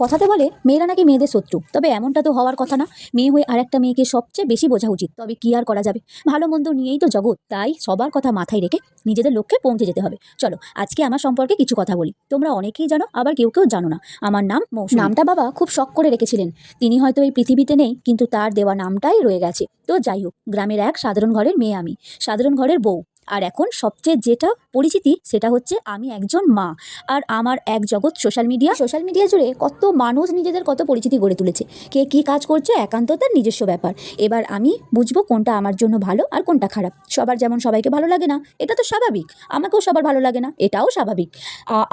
কথাতে বলে, মেয়েরা নাকি মেয়েদের শত্রু। তবে এমনটা তো হওয়ার কথা না। মেয়ে হয়ে আর একটা মেয়েকে সবচেয়ে বেশি বোঝা উচিত। তবে কি আর করা যাবে? ভালো মন্দ নিয়েই তো জগৎ। তাই সবার কথা মাথায় রেখে নিজেদের লক্ষ্যে পৌঁছে যেতে হবে। চলো, আজকে আমার সম্পর্কে কিছু কথা বলি। তোমরা অনেকেই জানো, আবার কেউ কেউ জানো না। আমার নাম মৌসুমী। নামটা বাবা খুব শখ করে রেখেছিলেন। তিনি হয়তো এই পৃথিবীতে নেই, কিন্তু তার দেওয়া নামটাই রয়ে গেছে। তো যাই হোক, গ্রামের এক সাধারণ ঘরের মেয়ে আমি। সাধারণ ঘরের বউ। আর এখন সবচেয়ে যেটা পরিচিতি সেটা হচ্ছে আমি একজন মা আর আমার এক জগৎ সোশ্যাল মিডিয়া সোশ্যাল মিডিয়া জুড়ে কত মানুষ নিজেদের কত পরিচিতি গড়ে তুলেছে। কে কী কাজ করছে, একান্ত তার নিজস্ব ব্যাপার। এবার আমি বুঝব কোনটা আমার জন্য ভালো আর কোনটা খারাপ। সবার যেমন সবাইকে ভালো লাগে না, এটা তো স্বাভাবিক। আমাকেও সবার ভালো লাগে না, এটাও স্বাভাবিক।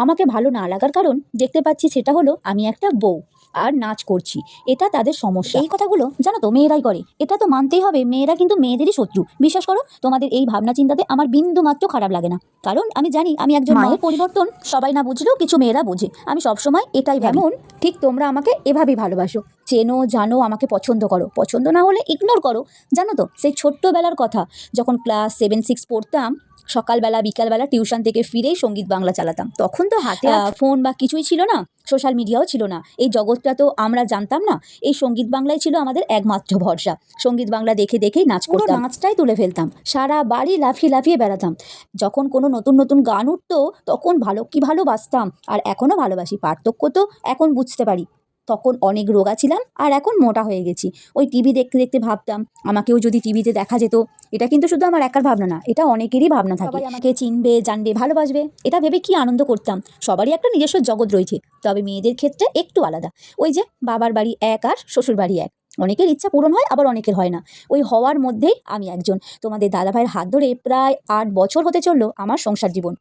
আমাকে ভালো না লাগার কারণ দেখতে পাচ্ছি সেটা হলো আমি একটা বউ। আর নাচ করছি। এটা তাদের সমস্যা। এই কথাগুলো জানো তো মেয়েরাই করে। এটা তো মানতেই হবে। মেয়েরা কিন্তু মেয়েদেরই শত্রু। বিশ্বাস করো তোমাদের এই ভাবনা চিন্তাতে আমার বিন্দু মাত্র খারাপ লাগে না। কারণ আমি জানি আমি একজন মায়ের পরিবর্তন। সবাই না বুঝলেও কিছু মেয়েরা বোঝে। আমি সবসময় এটাই ভাবুন ঠিক তোমরা আমাকে এভাবেই ভালোবাসো। চেনো জানো আমাকে পছন্দ করো। পছন্দ না হলে ইগনোর করো। জানো তো সেই ছোট্টবেলার কথা। যখন ক্লাস সেভেন সিক্স পড়তাম সকালবেলা বিকালবেলা টিউশন থেকে ফিরেই সংগীত বাংলা চালাতাম। তখন তো হাতে ফোন বা কিছুই ছিল না সোশ্যাল মিডিয়াও ছিল না। এই জগৎটা তো আমরা জানতাম না এই সংগীত বাংলাই ছিল আমাদের একমাত্র ভরসা। সংগীত বাংলা দেখে দেখেই নাচ করতাম। নাচটাই তুলে ফেলতাম। সারা বাড়ি লাফিয়ে লাফিয়ে বেড়াতাম। যখন কোনো নতুন নতুন গান উঠতো তখন ভালো কি ভালোবাসতাম আর এখনও ভালোবাসি। পার্থক্য তো এখন বুঝতে পারি। তখন অনেক রোগা ছিলাম আর এখন মোটা হয়ে গেছি। ওই টিভি দেখতে দেখতে ভাবতাম আমাকেও যদি টিভিতে দেখা যেত। এটা কিন্তু শুধু আমার একার ভাবনা না এটা অনেকেরই ভাবনা থাকে। আমাকে চিনবে জানবে ভালোবাসবে এটা ভেবে কি আনন্দ করতাম। সবারই একটা নিজস্ব জগৎ রয়েছে তবে মেয়েদের ক্ষেত্রে একটু আলাদা। ওই যে বাবার বাড়ি এক আর শ্বশুর বাড়ি এক। অনেকের ইচ্ছা পূরণ হয় আবার অনেকের হয় না। ওই হওয়ার মধ্যেই আমি একজন। তোমাদের দাদাভাইয়ের হাত ধরে প্রায় আট বছর হতে চলল আমার সংসার জীবন।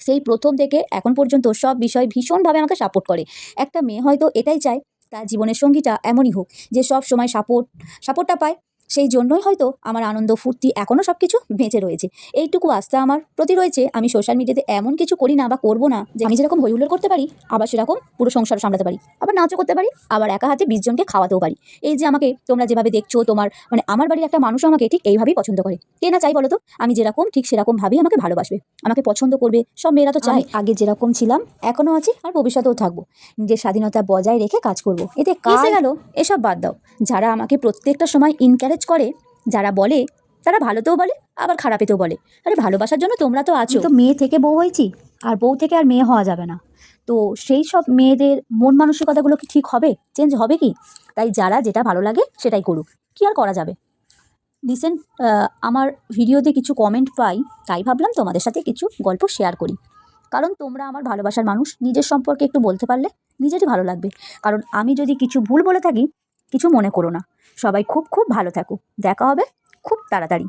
সেই প্রথম থেকে এখন পর্যন্ত সব বিষয় ভীষণভাবে আমাকে সাপোর্ট করে। একটা মেয়ে হয়তো এটাই চায়, তার জীবনের সঙ্গীটা এমনই হোক যে সব সময় সাপোর্ট সাপোর্টটা পায়। সেই জন্যই হয়তো আমার আনন্দ ফুর্তি এখনও সব কিছু বেঁচে রয়েছে। এইটুকু আস্থা আমার প্রতি রয়েছে আমি সোশ্যাল মিডিয়াতে এমন কিছু করি না বা করব না যে আমি যেরকম হইহুল্লোড় করতে পারি আবার সেরকম পুরো সংসার সামলাতে পারি আবার নাচও করতে পারি আবার একা হাতে বিশ জনকে খাওয়াতেও পারি। এই যে আমাকে তোমরা যেভাবে দেখছ তোমার মানে আমার বাড়ির একটা মানুষও আমাকে ঠিক এইভাবেই পছন্দ করে। কে না চাই বলো তো আমি যেরকম ঠিক সেরকম ভাবেই আমাকে ভালোবাসবে আমাকে পছন্দ করবে সব মেয়েরা তো চায়। আগে যেরকম ছিলাম এখনও আছি আর ভবিষ্যতেও থাকব। নিজের স্বাধীনতা বজায় রেখে কাজ করব। এতে কাজে গেল। এসব বাদ দাও। যারা আমাকে প্রত্যেকটা সময় ইনকারেজ করে। যারা বলে, তারা ভালোতেও বলে, আবার খারাপেতেও বলে। আরে, ভালোবাসার জন্য তোমরা তো আছো। তো মেয়ে থেকে বউ হয়েছি, আর বউ থেকে আর মেয়ে হওয়া যাবে না। তো সেই সব মেয়েদের মন মানসিকতাগুলো কি ঠিক হবে? চেঞ্জ হবে কি? তাই যারা যেটা ভালো লাগে, সেটাই করুক। কি আর করা যাবে? রিসেন্ট আমার ভিডিওতে কিছু কমেন্ট পাই, তাই ভাবলাম তোমাদের সাথে কিছু গল্প শেয়ার করি। কারণ তোমরা আমার ভালোবাসার মানুষ, নিজের সম্পর্কে একটু বলতে পারলে, নিজেরই ভালো লাগবে। কারণ আমি যদি কিছু ভুল বলে থাকি কিছু মনে করো না। সবাই খুব খুব ভালো থাকো। দেখা হবে খুব তাড়াতাড়ি।